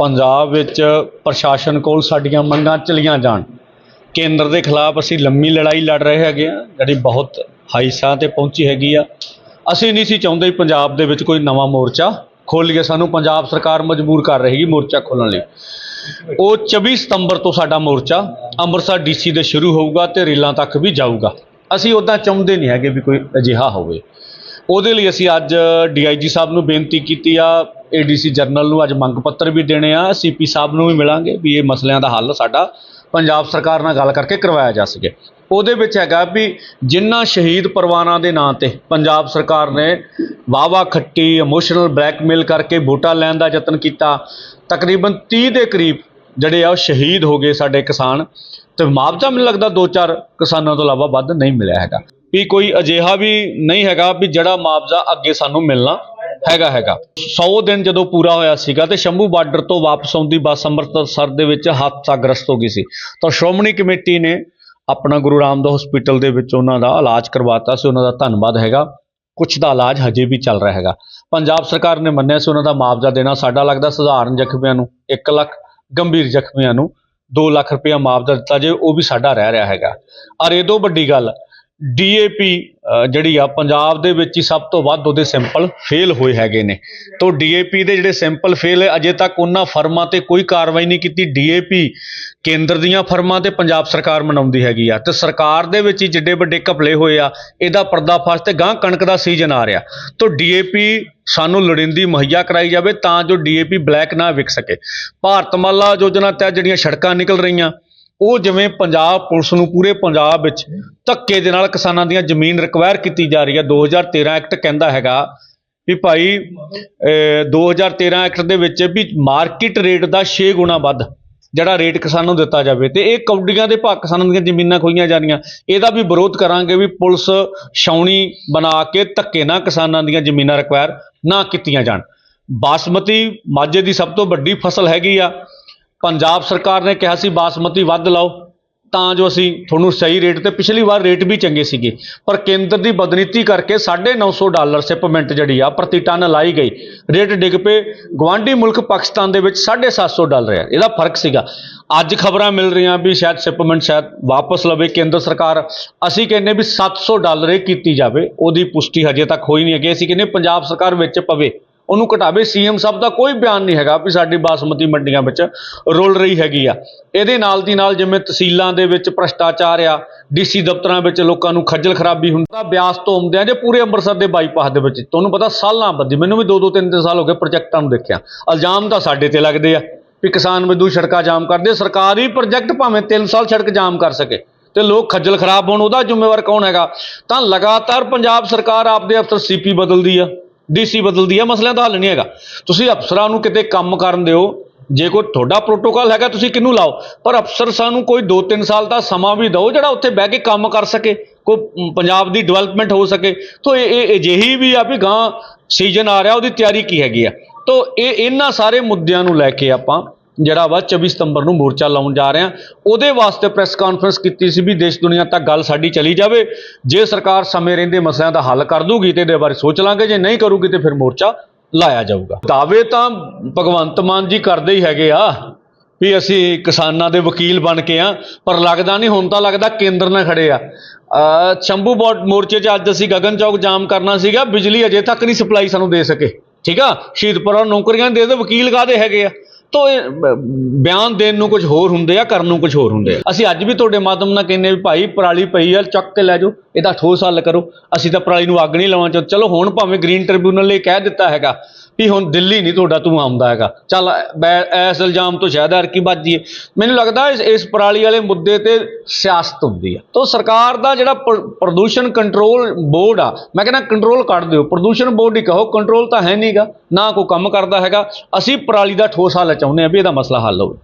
ਪੰਜਾਬ ਵਿੱਚ ਪ੍ਰਸ਼ਾਸਨ ਕੋਲ ਸਾਡੀਆਂ ਮੰਗਾਂ ਚਲੀਆਂ ਜਾਣ। ਕੇਂਦਰ ਦੇ ਖਿਲਾਫ ਅਸੀਂ ਲੰਮੀ ਲੜਾਈ ਲੜ ਰਹੇ ਹੈਗੇ ਆ ਜਿਹੜੀ ਬਹੁਤ ਹਾਈ ਸਾਹ ਤੇ ਪਹੁੰਚੀ ਹੈਗੀ ਆ। ਅਸੀਂ ਨਹੀਂ ਸੀ ਚਾਹੁੰਦੇ ਪੰਜਾਬ ਦੇ ਵਿੱਚ ਕੋਈ ਨਵਾਂ ਮੋਰਚਾ ਖੋਲ੍ਹੀਏ ਸਾਨੂੰ ਪੰਜਾਬ ਸਰਕਾਰ ਮਜਬੂਰ ਕਰ ਰਹੀ ਹੈਗੀ ਮੋਰਚਾ ਖੋਲ੍ਹਣ ਲਈ। ਉਹ 24 ਸਤੰਬਰ ਤੋਂ ਸਾਡਾ ਮੋਰਚਾ ਅੰਮ੍ਰਿਤਸਰ ਡੀਸੀ ਦੇ ਸ਼ੁਰੂ ਹੋਊਗਾ ਤੇ ਰੇਲਾਂ ਤੱਕ ਵੀ ਜਾਊਗਾ। ਅਸੀਂ ਉੱਦਾਂ ਚਾਹੁੰਦੇ ਨਹੀਂ ਹੈਗੇ ਵੀ ਕੋਈ ਅਜਿਹਾ ਹੋਵੇ। ਉਹਦੇ ਲਈ ਅਸੀਂ ਅੱਜ ਡੀਆਈਜੀ ਸਾਹਿਬ ਨੂੰ ਬੇਨਤੀ ਕੀਤੀ ਆ ਏਡੀਸੀ ਜਨਰਲ ਨੂੰ ਅੱਜ ਮੰਗ ਪੱਤਰ ਵੀ ਦੇਣੇ ਆ। ਸੀਪੀ ਸਾਹਿਬ ਨੂੰ ਵੀ ਮਿਲਾਂਗੇ ਵੀ ਇਹ ਮਸਲਿਆਂ ਦਾ ਹੱਲ ਸਾਡਾ ਪੰਜਾਬ ਸਰਕਾਰ ਨਾਲ ਗੱਲ ਕਰਕੇ ਕਰਵਾਇਆ ਜਾ ਸਕੇ। ਉਹਦੇ ਵਿੱਚ ਹੈਗਾ ਵੀ ਜਿਨ੍ਹਾਂ ਸ਼ਹੀਦ ਪਰਿਵਾਰਾਂ ਦੇ ਨਾਂ ਤੇ ਪੰਜਾਬ ਸਰਕਾਰ ਨੇ ਵਾਵਾ ਖੱਟੀ ਇਮੋਸ਼ਨਲ ਬਲੈਕਮੇਲ ਕਰਕੇ ਵੋਟਾਂ ਲੈਣ ਦਾ ਯਤਨ ਕੀਤਾ, ਤਕਰੀਬਨ 30 ਦੇ ਕਰੀਬ ਜਿਹੜੇ ਆ ਉਹ ਸ਼ਹੀਦ ਹੋ ਗਏ ਸਾਡੇ ਕਿਸਾਨ। ਤੇ ਮੁਆਵਜ਼ਾ ਮੈਨੂੰ ਲੱਗਦਾ 2-4 ਕਿਸਾਨਾਂ ਤੋਂ ਇਲਾਵਾ ਵੱਧ ਨਹੀਂ ਮਿਲਿਆ ਹੈਗਾ। ਵੀ ਕੋਈ ਅਜਿਹਾ ਵੀ ਨਹੀਂ ਹੈਗਾ ਵੀ ਜਿਹੜਾ ਮੁਆਵਜ਼ਾ ਅੱਗੇ ਸਾਨੂੰ ਮਿਲਣਾ। ਹੈਗਾ ਹੈਗਾ। 100 ਦਿਨ ਜਦੋਂ ਪੂਰਾ ਹੋਇਆ ਸੀਗਾ ਤੇ ਸ਼ੰਭੂ ਬਾਰਡਰ ਤੋਂ ਵਾਪਸ ਆਉਂਦੀ ਬੱਸ ਅੰਮ੍ਰਿਤਸਰ ਦੇ ਵਿੱਚ ਹਾਦਸਾਗ੍ਰਸਤ ਹੋ ਗਈ ਸੀ। ਤਾਂ ਸ਼੍ਰੋਮਣੀ ਕਮੇਟੀ ਨੇ ਆਪਣਾ ਗੁਰੂ ਰਾਮਦਾਸ ਹਸਪੀਟਲ ਦੇ ਵਿੱਚ ਉਹਨਾਂ ਦਾ ਇਲਾਜ ਕਰਵਾਤਾ ਸੀ, ਉਹਨਾਂ ਦਾ ਧੰਨਵਾਦ ਹੈਗਾ। ਕੁਝ ਦਾ ਇਲਾਜ ਹਜੇ ਵੀ ਚੱਲ ਰਿਹਾ ਹੈਗਾ। ਪੰਜਾਬ ਸਰਕਾਰ ਨੇ ਮੰਨਿਆ ਸੀ ਉਹਨਾਂ ਦਾ ਮੁਆਵਜ਼ਾ ਦੇਣਾ ਸਾਡਾ ਲੱਗਦਾ ਸਧਾਰਨ ਜ਼ਖਮੀਆਂ ਨੂੰ 1 ਲੱਖ, ਗੰਭੀਰ ਜ਼ਖਮੀਆਂ ਨੂੰ 2 ਲੱਖ ਰੁਪਇਆ ਮੁਆਵਜ਼ਾ ਦਿੱਤਾ ਜੇ ਉਹ ਵੀ ਸਾਡਾ ਰਹਿ ਰਿਹਾ ਹੈਗਾ। ਔਰ ਇਹ ਤੋਂ ਵੱਡੀ ਗੱਲ ਡੀਏਪੀ ਜਿਹੜੀ ਆ ਪੰਜਾਬ ਦੇ ਵਿੱਚ ਹੀ ਸਭ ਤੋਂ ਵੱਧ ਉਹਦੇ ਸੈਂਪਲ ਫੇਲ ਹੋਏ ਹੈਗੇ ਨੇ। ਤੋਂ ਡੀਏਪੀ ਦੇ ਜਿਹੜੇ ਸੈਂਪਲ ਫੇਲ ਅਜੇ ਤੱਕ ਉਹਨਾਂ ਫਰਮਾਂ ਤੇ ਕੋਈ ਕਾਰਵਾਈ ਨਹੀਂ ਕੀਤੀ। ਡੀਏਪੀ ਕੇਂਦਰ ਦੀਆਂ ਫਰਮਾਂ ਤੇ ਪੰਜਾਬ ਸਰਕਾਰ ਮਨਾਉਂਦੀ ਹੈਗੀ ਆ। ਤੇ ਸਰਕਾਰ ਦੇ ਵਿੱਚ ਹੀ ਜਿੱਡੇ ਵੱਡੇ ਘਪਲੇ ਹੋਏ ਆ, ਇਹਦਾ ਪਰਦਾਫਾਸ਼ ਤੇ ਗਾਂ ਕਣਕ ਦਾ ਸੀਜ਼ਨ ਆ ਰਿਹਾ। ਤੋਂ ਡੀਏਪੀ ਸਾਨੂੰ ਲੋੜੀਂਦੀ ਮੁਹੱਈਆ ਕਰਾਈ ਜਾਵੇ ਤਾਂ ਜੋ ਡੀਏਪੀ ਬਲੈਕ ਨਾ ਵਿਕ ਸਕੇ। ਭਾਰਤਮਾਲਾ ਯੋਜਨਾ ਤਹਿਤ ਜਿਹੜੀਆਂ ਸੜਕਾਂ ਨਿਕਲ ਰਹੀਆਂ ਉਹ ਜਿਵੇਂ ਪੰਜਾਬ ਪੁਲਿਸ ਨੂੰ ਪੂਰੇ ਪੰਜਾਬ ਵਿੱਚ ਧੱਕੇ ਦੇ ਨਾਲ ਕਿਸਾਨਾਂ ਦੀਆਂ ਜ਼ਮੀਨ ਰਿਕਵਾਇਰ ਕੀਤੀ ਜਾ ਰਹੀ ਹੈ 2013 ਐਕਟ ਕਹਿੰਦਾ ਹੈਗਾ ਵੀ ਭਾਈ, ਅਹ 2013 ਐਕਟ ਦੇ ਵਿੱਚ ਵੀ ਮਾਰਕੀਟ ਰੇਟ ਦਾ 6 ਗੁਣਾ ਵੱਧ ਜਿਹੜਾ ਰੇਟ ਕਿਸਾਨਾਂ ਨੂੰ ਦਿੱਤਾ ਜਾਵੇ ਤੇ ਇਹ ਕੌਡੀਆਂ ਦੇ ਭਾਅ ਕਿਸਾਨਾਂ ਦੀਆਂ ਜ਼ਮੀਨਾਂ ਖੋਈਆਂ ਜਾ ਰਹੀਆਂ। ਇਹਦਾ ਵੀ ਵਿਰੋਧ ਕਰਾਂਗੇ ਵੀ ਪੁਲਿਸ ਛਾਉਣੀ ਬਣਾ ਕੇ ਧੱਕੇ ਨਾਲ ਕਿਸਾਨਾਂ ਦੀਆਂ ਜ਼ਮੀਨਾਂ ਰਿਕਵਾਇਰ ਨਾ ਕੀਤੀਆਂ ਜਾਣ। ਬਾਸਮਤੀ ਮਾਝੇ ਦੀ ਸਭ ਤੋਂ ਵੱਡੀ ਫਸਲ ਹੈਗੀ ਆ। ਪੰਜਾਬ ਸਰਕਾਰ ਨੇ ਕਿਹਾ ਸੀ ਬਾਸਮਤੀ ਵੱਧ ਲਾਓ, ਤਾਂ ਜੋ ਅਸੀਂ ਤੁਹਾਨੂੰ ਸਹੀ ਰੇਟ ਤੇ ਪਿਛਲੀ ਵਾਰ ਰੇਟ ਵੀ ਚੰਗੇ ਸੀਗੇ। ਪਰ ਕੇਂਦਰ ਦੀ ਬਦਨੀਤੀ ਕਰਕੇ 950 ਡਾਲਰ ਸ਼ਿਪਮੈਂਟ ਜਿਹੜੀ ਆ, ਪ੍ਰਤੀ ਟਨ ਲਾਈ ਗਈ। ਰੇਟ ਡਿੱਗ ਪਏ। ਗਵਾਂਢੀ ਮੁਲਕ ਪਾਕਿਸਤਾਨ ਦੇ ਵਿੱਚ 750 ਡਾਲਰ ਆ। ਇਹਦਾ ਫ਼ਰਕ ਸੀਗਾ। ਅੱਜ ਖਬਰਾਂ ਮਿਲ ਰਹੀਆਂ ਵੀ ਸ਼ਾਇਦ ਸ਼ਿਪਮੈਂਟ ਸ਼ਾਇਦ ਵਾਪਸ ਲਵੇ ਕੇਂਦਰ ਸਰਕਾਰ। ਅਸੀਂ ਕਹਿੰਨੇ ਵੀ 700 ਡਾਲਰ ਇਹ ਕੀਤੀ ਜਾਵੇ, ਉਹਦੀ ਪੁਸ਼ਟੀ ਹਜੇ ਤੱਕ ਹੋਈ ਨਹੀਂ ਹੈਗੀ। ਅਸੀਂ ਕਹਿੰਨੇ ਪੰਜਾਬ ਸਰਕਾਰ ਵਿੱਚ ਪਵੇ। ਉਹਨੂੰ ਘਟਾਵੇ। ਸੀਐਮ ਸਾਹਿਬ ਦਾ ਕੋਈ ਬਿਆਨ ਨਹੀਂ ਹੈਗਾ ਵੀ ਸਾਡੀ ਬਾਸਮਤੀ ਮੰਡੀਆਂ ਵਿੱਚ ਰੁਲ ਰਹੀ ਹੈਗੀ ਆ। ਇਹਦੇ ਨਾਲ ਦੀ ਨਾਲ ਜਿਵੇਂ ਤਹਿਸੀਲਾਂ ਦੇ ਵਿੱਚ ਭ੍ਰਸ਼ਟਾਚਾਰ ਆ, ਡੀਸੀ ਦਫ਼ਤਰਾਂ ਵਿੱਚ ਲੋਕਾਂ ਨੂੰ ਖੱਜਲ ਖਰਾਬੀ ਹੁੰਦਾ ਬਿਆਸ ਤੋਂ ਆਉਂਦਿਆਂ ਜੇ ਪੂਰੇ ਅੰਮ੍ਰਿਤਸਰ ਦੇ ਬਾਈਪਾਸ ਦੇ ਵਿੱਚ। ਤੁਹਾਨੂੰ ਪਤਾ ਸਾਲਾਂ ਬੱਦੀ ਮੈਨੂੰ ਵੀ 2-2 3-3 ਸਾਲ ਹੋ ਗਏ ਪ੍ਰੋਜੈਕਟਾਂ ਨੂੰ ਦੇਖਿਆ। ਇਲਜ਼ਾਮ ਤਾਂ ਸਾਡੇ ਤੇ ਲੱਗਦੇ ਆ ਵੀ ਕਿਸਾਨ ਮਜ਼ਦੂਰ ਸੜਕਾਂ ਜਾਮ ਕਰਦੇ ਸਰਕਾਰੀ ਪ੍ਰੋਜੈਕਟ ਭਾਵੇਂ 3 ਸਾਲ ਸੜਕ ਜਾਮ ਕਰ ਸਕੇ ਤੇ ਲੋਕ ਖੱਜਲ ਖਰਾਬ ਹੋਣ, ਉਹਦਾ ਜ਼ਿੰਮੇਵਾਰ ਕੌਣ ਹੈਗਾ? ਤਾਂ ਲਗਾਤਾਰ ਪੰਜਾਬ ਸਰਕਾਰ ਆਪਦੇ ਅਫਸਰ ਸੀਪੀ ਬਦਲਦੀ ਆ। ਡੀਸੀ ਬਦਲਦੀ ਹੈ ਮਸਲਿਆਂ ਦਾ ਹੱਲ ਨਹੀਂ ਹੈਗਾ। ਤੁਸੀਂ ਅਫਸਰਾਂ ਨੂੰ ਕਿਤੇ ਕੰਮ ਕਰਨ ਦਿਓ, ਜੇ ਕੋਈ ਤੁਹਾਡਾ ਪ੍ਰੋਟੋਕਾਲ ਹੈਗਾ, ਤੁਸੀਂ ਕਿਹਨੂੰ ਲਾਓ? ਪਰ ਅਫਸਰ ਸਾਨੂੰ ਕੋਈ 2-3 ਸਾਲ ਦਾ ਸਮਾਂ ਵੀ ਦਿਓ, ਜਿਹੜਾ ਉੱਥੇ ਬਹਿ ਕੇ ਕੰਮ ਕਰ ਸਕੇ, ਕੋਈ ਪੰਜਾਬ ਦੀ ਡਿਵੈਲਪਮੈਂਟ ਹੋ ਸਕੇ। ਤਾਂ ਇਹ ਅਜਿਹੀ ਵੀ ਆ ਵੀ ਗਾਂ ਸੀਜ਼ਨ ਆ ਰਿਹਾ, ਉਹਦੀ ਤਿਆਰੀ ਕੀ ਹੈਗੀ ਆ। ਤਾਂ ਇਹ, ਇਹਨਾਂ ਸਾਰੇ ਮੁੱਦਿਆਂ ਨੂੰ ਲੈ ਕੇ ਆਪਾਂ ਜਿਹੜਾ ਵਾ 24 ਸਤੰਬਰ ਨੂੰ ਮੋਰਚਾ ਲਾਉਣ ਜਾ ਰਹੇ। ਹਾਂ ਉਹਦੇ ਵਾਸਤੇ ਪ੍ਰੈਸ ਕਾਨਫਰੰਸ ਕੀਤੀ ਸੀ ਵੀ ਦੇਸ਼ ਦੁਨੀਆ ਤੱਕ ਗੱਲ ਸਾਡੀ ਚਲੀ ਜਾਵੇ। ਜੇ ਸਰਕਾਰ ਸਮੇਂ ਰਹਿੰਦੇ ਮਸਲਿਆਂ ਦਾ ਹੱਲ ਕਰ ਦੂਗੀ ਤੇ ਇਹਦੇ ਬਾਰੇ ਸੋਚ ਲਾਂਗੇ। ਜੇ ਨਹੀਂ ਕਰੂਗੀ ਤੇ ਫਿਰ ਮੋਰਚਾ ਲਾਇਆ ਜਾਊਗਾ। ਦਾਅਵੇ ਤਾਂ ਭਗਵੰਤ ਮਾਨ ਜੀ ਕਰਦੇ ਹੀ ਹੈਗੇ ਆ ਵੀ ਅਸੀਂ ਕਿਸਾਨਾਂ ਦੇ ਵਕੀਲ ਬਣ ਕੇ ਆ, ਪਰ ਲੱਗਦਾ ਨਹੀਂ, ਹੁਣ ਤਾਂ ਲੱਗਦਾ ਕੇਂਦਰ ਨਾਲ ਖੜੇ ਆ। ਸ਼ੰਭੂ ਬੋਟ ਮੋਰਚੇ 'ਚ ਅੱਜ ਅਸੀਂ ਗਗਨ ਚੌਕ ਜਾਮ ਕਰਨਾ ਸੀਗਾ। ਬਿਜਲੀ ਅਜੇ ਤੱਕ ਨਹੀਂ ਸਪਲਾਈ ਸਾਨੂੰ ਦੇ ਸਕੇ। ਠੀਕ ਆ? ਸ਼ਹੀਦਪੁਰਾਂ ਨੂੰ ਨੌਕਰੀਆਂ ਦੇ ਦੇ ਵਕੀਲ ਕਾਦੇ ਹੈਗੇ ਆ? ਤੋ ਬਿਆਨ ਦੇਣ ਨੂੰ ਕੁਝ ਹੋਰ ਹੁੰਦੇ ਆ, ਕਰਨ ਨੂੰ ਕੁਝ ਹੋਰ ਹੁੰਦੇ ਆ। ਅਸੀਂ ਅੱਜ ਵੀ ਤੁਹਾਡੇ ਮਾਧਮ ਨਾਲ ਕਹਿੰਦੇ ਵੀ ਭਾਈ ਪਰਾਲੀ ਪਈ ਆ, ਚੱਕ ਕੇ ਲੈ ਜਾਓ, ਇਹਦਾ ਠੋਸ ਹੱਲ ਕਰੋ। ਅਸੀਂ ਤਾਂ ਪਰਾਲੀ ਨੂੰ ਅੱਗ ਨਹੀਂ ਲਾਉਣਾ ਚਾਹੁੰਦੇ। ਚਲੋ ਹੁਣ ਭਾਵੇਂ ਗ੍ਰੀਨ ਟ੍ਰਿਬਿਊਨਲ ਨੇ ਕਹਿ ਦਿੱਤਾ ਹੈਗਾ ਵੀ ਹੁਣ ਦਿੱਲੀ ਨਹੀਂ ਤੁਹਾਡਾ ਤੂੰ ਆਉਂਦਾ ਹੈਗਾ। ਚੱਲ, ਬੈ- ਇਸ ਇਲਜ਼ਾਮ ਤੋਂ ਸ਼ਾਇਦ ਅਰਕੀ ਬਚ ਜੀਏ ਮੈਨੂੰ ਲੱਗਦਾ ਇਸ ਇਸ ਪਰਾਲੀ ਵਾਲੇ ਮੁੱਦੇ ਤੇ ਸਿਆਸਤ ਹੁੰਦੀ ਆ। ਤੋਂ ਸਰਕਾਰ ਦਾ ਜਿਹੜਾ ਪ- ਪ੍ਰਦੂਸ਼ਣ ਕੰਟਰੋਲ ਬੋਰਡ ਆ, ਮੈਂ ਕਹਿੰਦਾ ਕੰਟਰੋਲ ਕੱਢ ਦਿਓ। ਪ੍ਰਦੂਸ਼ਣ ਬੋਰਡ ਹੀ ਕਹੋ, ਕੰਟਰੋਲ ਤਾਂ ਹੈ ਨਹੀਂਗਾ ਨਾ ਕੋਈ ਕੰਮ ਕਰਦਾ ਹੈਗਾ। ਅਸੀਂ ਪਰਾਲੀ ਦਾ ਠੋਸ ਹੱਲ ਚਾਹੁੰਦੇ ਆ ਵੀ ਇਹਦਾ ਮਸਲਾ ਹੱਲ ਹੋਵੇ।